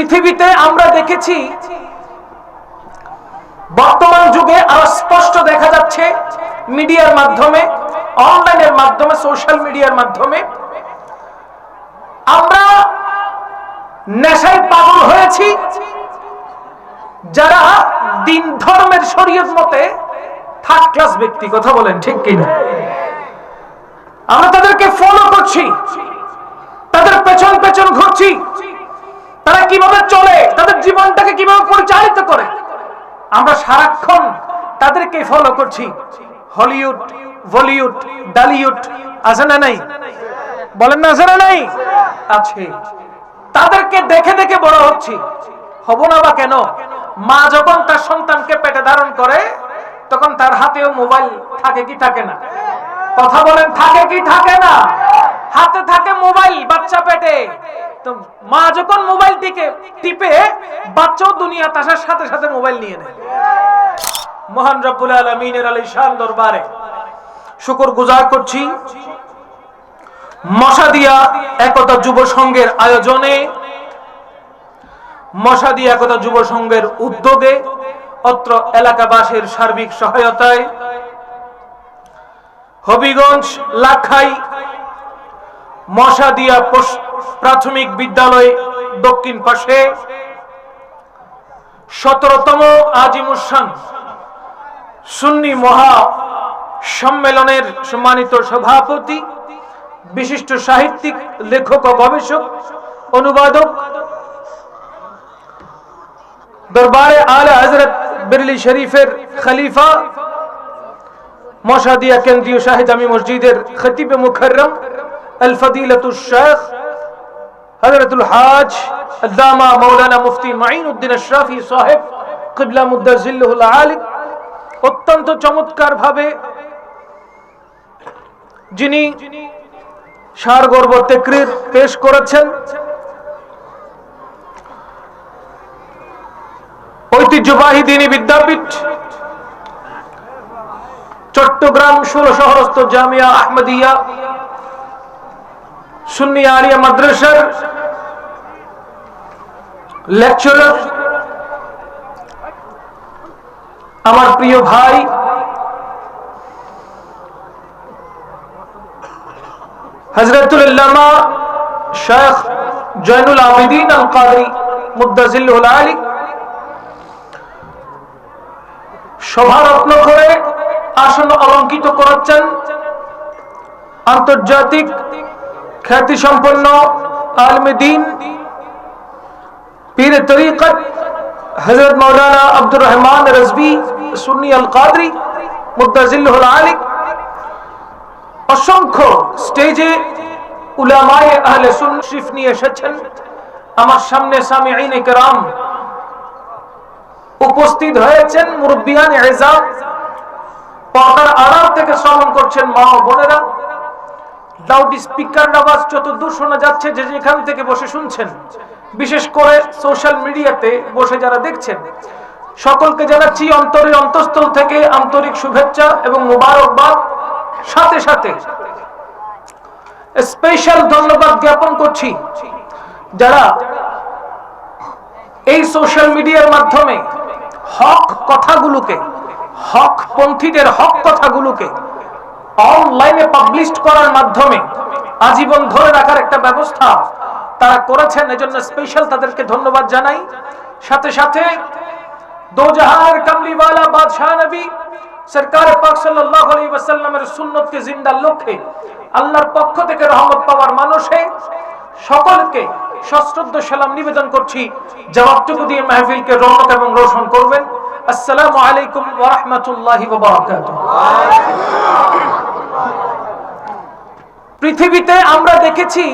পৃথিবীতে আমরা দেখেছি, বর্তমান যুগে আরও স্পষ্ট দেখা যাচ্ছে মিডিয়ার মাধ্যমে, অনলাইনের মাধ্যমে, সোশ্যাল মিডিয়ার মাধ্যমে। আমরা নেশায় পাগল হয়েছি, যারা দিন ধর্মের শরীয়ত মতে থার্ড ক্লাস ব্যক্তি, কথা বলেন ঠিক কিনা? আমরা তাদেরকে ফলো করছি, তাদের পেছন পেছন ঘুরছি। তারা কীভাবে চলে, তাদের জীবনটাকে কীভাবে পরিচালিত করে? আমরা সারাক্ষণ তাদেরকে ফলো করছি। হলিউড বলিউড ডালিউড আছে না নাই? বলেন না, আছে নাই? আছে। তাদেরকে দেখে দেখে বড় হচ্ছি। হব না বা কেন? মা যখন তার সন্তানকে পেটে ধারণ করে, তখন তার হাতেও মোবাইল থাকে কি থাকে না? কথা বলেন, থাকে কি থাকে না? হাতে থাকে মোবাইল, বাচ্চা পেটে। তো মা যখন মোবাইলটিকে টিপে, বাচ্চাও দুনিয়া আসার সাথে সাথে মোবাইল নিয়ে নেয়। মহান রব্বুল আলমিনের আলী শান দরবারে শুকর গুজার করছি। মশাদিয়া একতা যুব সংঘের আয়োজনে, মশাদিয়া একতা যুব সংঘের উদ্যোগে, অত্র এলাকাবাসীর সার্বিক সহায়তায় হবিগঞ্জ, লাখাই, মশাদিয়া প্রাথমিক বিদ্যালয় দক্ষিণ পাশে। সতেরোতম আজিমুসান সুন্নি মহা সম্মেলনের সম্মানিত সভাপতি, বিশিষ্ট সাহিত্যিক, লেখক ও গবেষক, অনুবাদক, দরবারে আলা হজরত বিরলি শরীফের খলিফা, মশাদিয়া কেন্দ্রীয় শাহিদ আমি মসজিদের খতিব মুখরম আল ফদিলতুল শেখ হজরতুল হাজ আল্লামা অত্যন্ত চমৎকার ভাবে যিনি সার গর্ব তেকরির পেশ করেছেন, ঐতিহ্যবাহী দিনী বিদ্যাপীঠ, চট্টগ্রাম ষোলো শহরস্থ জামিয়া আহমদিয়া সুন্নি আরিয়া মাদ্রাসার লেকচারার আমার প্রিয় ভাই হজরতুল্লামা শেখ জয়নুল আবিদিন আল কাদরি মুদাজিল্লুল আলী সভারত্ন করে আসন অলঙ্কিত করাচ্ছেন আন্তর্জাতিক খ্যাতি সম্পন্ন আলমদিন পীর তরিকত হজরত মৌলানা আব্দুর রহমান রজবি সুন্নি আল কাদরি মুদাজিল্লুল আলী অসংখ্য স্টেজে উলামায়ে আহলে সুন্নিফ নিয়ে এসেছেন আমার সামনে সামিঈন کرام উপস্থিত হয়েছেন মুরব্বিয়ান এজাম পর্দার আড়াল থেকে শ্রবণ করছেন মা ও বোনেরা লাউড স্পিকার আওয়াজ চতুর্দূর শোনা যাচ্ছে, যে যেখান থেকে বসে শুনছেন। বিশেষ করে সোশ্যাল মিডিয়াতে বসে যারা দেখছেন। সকলকে জানাচ্ছি অন্তরের অন্তঃস্থল থেকে আন্তরিক শুভেচ্ছা এবং মোবারকবাদ। সাথে সাথে স্পেশাল ধন্যবাদ জ্ঞাপন করছি যারা এই সোশ্যাল মিডিয়ার মাধ্যমে হক কথাগুলোকে, হক পন্থীদের হক কথাগুলোকে অনলাইনে পাবলিশ করার মাধ্যমে আজীবন ধরে রাখার একটা ব্যবস্থা তারা করেছেন। এজন্য স্পেশাল তাদেরকে ধন্যবাদ জানাই। সাথে সাথে দো কামলিওয়ালা বাদশাহ নবী সরকার পাক সাল্লাল্লাহু আলাইহি ওয়াসাল্লামের সুন্নতকে লক্ষ্যে আল্লাহর পক্ষ থেকে রহমত পাওয়ার মানুষে সকলকে সশ্রদ্ধ সালাম নিবেদন করছি। জবাবটুকু দিয়ে মাহফিলকে রৌনক এবং রোশন করবেন। আসসালামু আলাইকুম ওয়া রাহমাতুল্লাহি ওয়া বারাকাতুহু। পৃথিবীতে আমরা দেখেছি,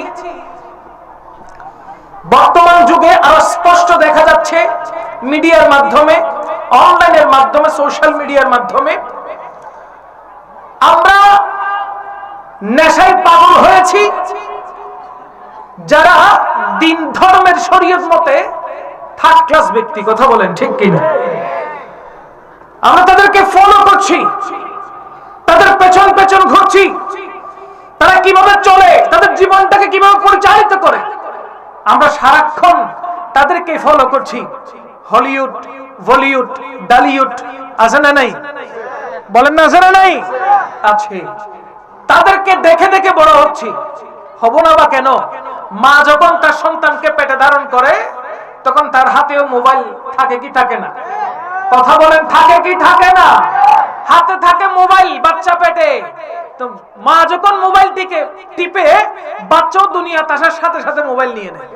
বর্তমান যুগে আরও স্পষ্ট দেখা যাচ্ছে মিডিয়ার মাধ্যমে, অনলাইনের মাধ্যমে, সোশ্যাল মিডিয়ার মাধ্যমে। আমরা নেশায় পাগল হয়েছি, যারা দিন ধর্মের শরীয়ত মতে থার্ড ক্লাস ব্যক্তি, কথা বলেন ঠিক কিনা? আমরা তাদেরকে ফলো করছি, তাদের পেছন পেছন ঘুরছি। কীভাবে চলে, তাদের জীবনটাকে কীভাবে পরিচালিত করে? আমরা সারাক্ষণ তাদেরকে ফলো করছি। হলিউড বলিউড ডালিউড আছে না নাই? বলেন না, আছে না নাই? আছে তাদেরকে দেখে দেখে বড় হচ্ছি। হব না বা কেন? মা যখন তার সন্তানকে পেটে ধারণ করে, তখন তার হাতেও মোবাইল থাকে কি থাকে না? কথা বলেন, থাকে কি থাকে না? হাতে থাকে মোবাইল, বাচ্চা পেটে। তো মা যখন মোবাইলটিকে টিপে বাচ্চাও দুনিয়া তাসার সাথে সাথে মোবাইল নিয়ে নেয়।